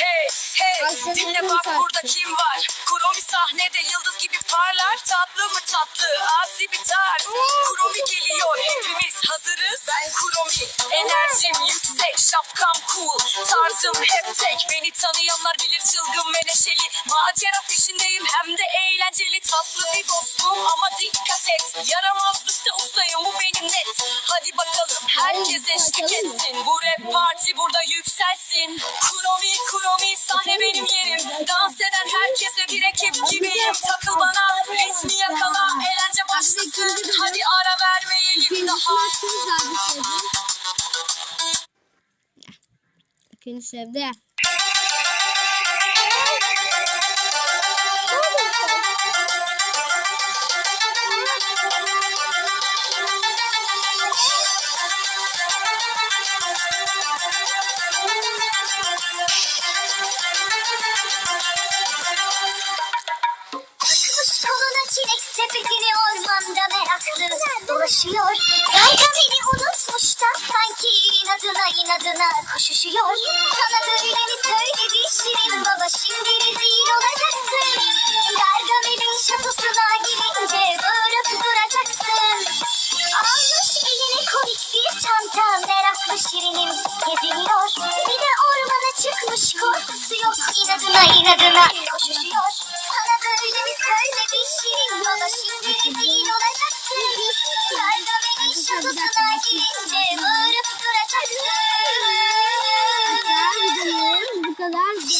Hey hey dinle bak burada kim var? Kuromi sahnede yıldız gibi parlar Tatlı mı tatlı? Asi bir tarz. Kuromi geliyor hepimiz hazırız. Ben Kuromi enerjim yüksek şapkam cool. Tarzım hep tek beni tanıyanlar bilir çılgın ve neşeli. Macera peşindeyim hem de eğlenceli. Tatlı bir dostum ama dikkat et Yaramazlıkta ustayım. Bu benim bakalım herkes eşlik etsin. Bu rap parti burada yükselsin. Kuromi kuromi sahne benim yerim. Dans eden herkese bir ekip gibiyim. Takıl bana ritmi yakala Eğlence başlasın. Hadi ara vermeyelim daha. İkinci sevdi. koşuyor. Belki seni unutmuş da sanki inadına inadına koşuşuyor. Sana böyleni söyledi Şirin baba şimdi rezil olacaksın. Gargamel'in şatosuna girince bağırıp duracaksın. Almış eline komik bir çanta meraklı Şirin'im geziniyor. Bir de ormana çıkmış korkusu yok inadına inadına koşuşuyor. Kutusuna girince bağırıp duracaksın. Hatta videolarım bu kadar. güzel.